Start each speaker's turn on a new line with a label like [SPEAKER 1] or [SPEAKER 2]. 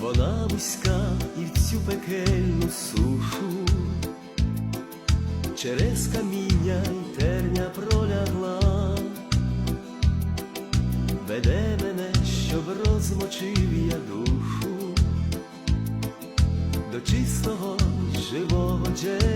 [SPEAKER 1] Вона вузька і в цю пекельну сушу, через каміння й терня пролягла, веде мене, щоб розмочив я душу. До чистого живого джерела.